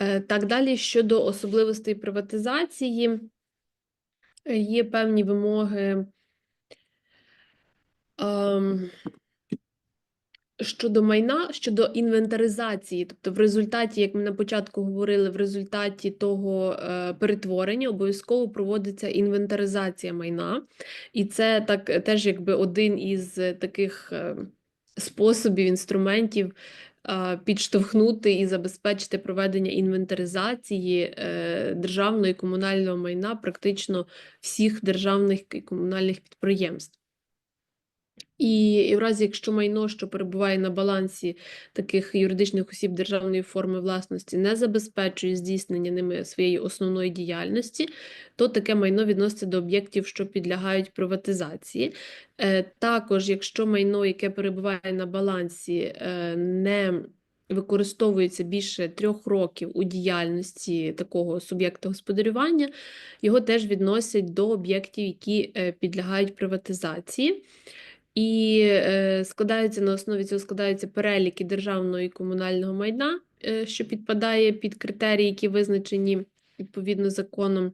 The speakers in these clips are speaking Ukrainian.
Е, Так, далі щодо особливостей приватизації, е, є певні вимоги ем, щодо майна, щодо інвентаризації. Тобто, в результаті, як ми на початку говорили, в результаті того е, перетворення обов'язково проводиться інвентаризація майна. І це так теж якби один із таких е, способів, інструментів е, підштовхнути і забезпечити проведення інвентаризації е, державного і комунального майна практично всіх державних і комунальних підприємств. І, в разі, якщо майно, що перебуває на балансі таких юридичних осіб державної форми власності, не забезпечує здійснення ними своєї основної діяльності, то таке майно відноситься до об'єктів, що підлягають приватизації. Е, Також, якщо майно, яке перебуває на балансі, е, не використовується більше трьох років у діяльності такого суб'єкта господарювання, його теж відносять до об'єктів, які е, підлягають приватизації. І е, складаються на основі цього складаються переліки державного і комунального майна, е, що підпадає під критерії, які визначені відповідно законом.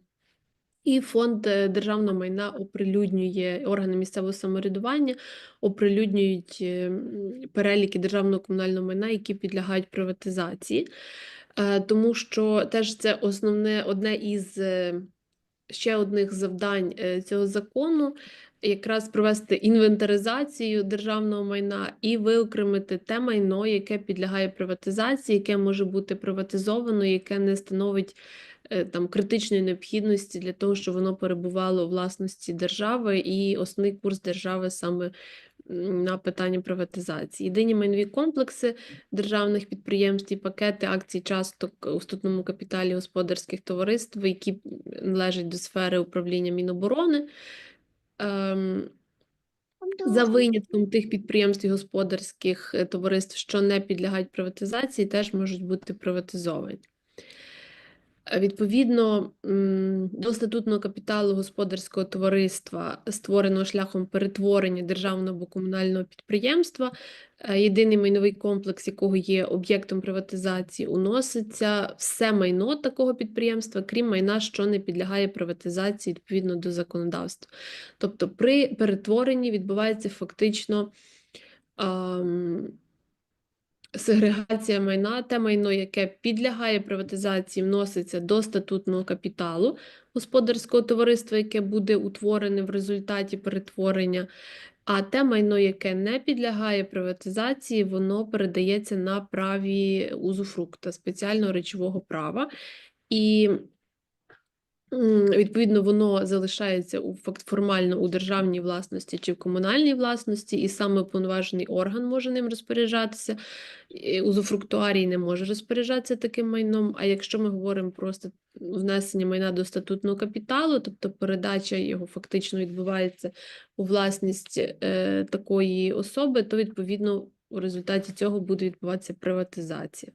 І фонд е, державного майна оприлюднює органи місцевого самоврядування, оприлюднюють е, переліки державного комунального майна, які підлягають приватизації. Тому що теж це основне одне із ще одних завдань цього закону якраз провести інвентаризацію державного майна і виокремити те майно, яке підлягає приватизації, яке може бути приватизовано, яке не становить е, там критичної необхідності для того, щоб воно перебувало у власності держави, і основний курс держави саме на питання приватизації. Єдині майнові комплекси державних підприємств і пакети акцій часток у статутному капіталі господарських товариств, які належать до сфери управління Міноборони. Ем, за винятком тих підприємств і господарських е, товариств, що не підлягають приватизації, теж можуть бути приватизовані. Е, Відповідно, до статутного капіталу господарського товариства, створеного шляхом перетворення державного або комунального підприємства, е, єдиний майновий комплекс, якого є об'єктом приватизації, уноситься все майно такого підприємства, крім майна, що не підлягає приватизації відповідно до законодавства. Тобто, при перетворенні відбувається фактично. ам, Сегрегація майна, те майно, яке підлягає приватизації, вноситься до статутного капіталу господарського товариства, яке буде утворене в результаті перетворення, а те майно, яке не підлягає приватизації, воно передається на праві узуфрукта спеціального речового права. І Відповідно, воно залишається у факт формально у державній власності чи в комунальній власності, і саме уповноважений орган може ним розпоряджатися. Узуфруктуарій не може розпоряджатися таким майном. А якщо ми говоримо про внесення майна до статутного капіталу, тобто передача його фактично відбувається у власність е, такої особи, то відповідно у результаті цього буде відбуватися приватизація.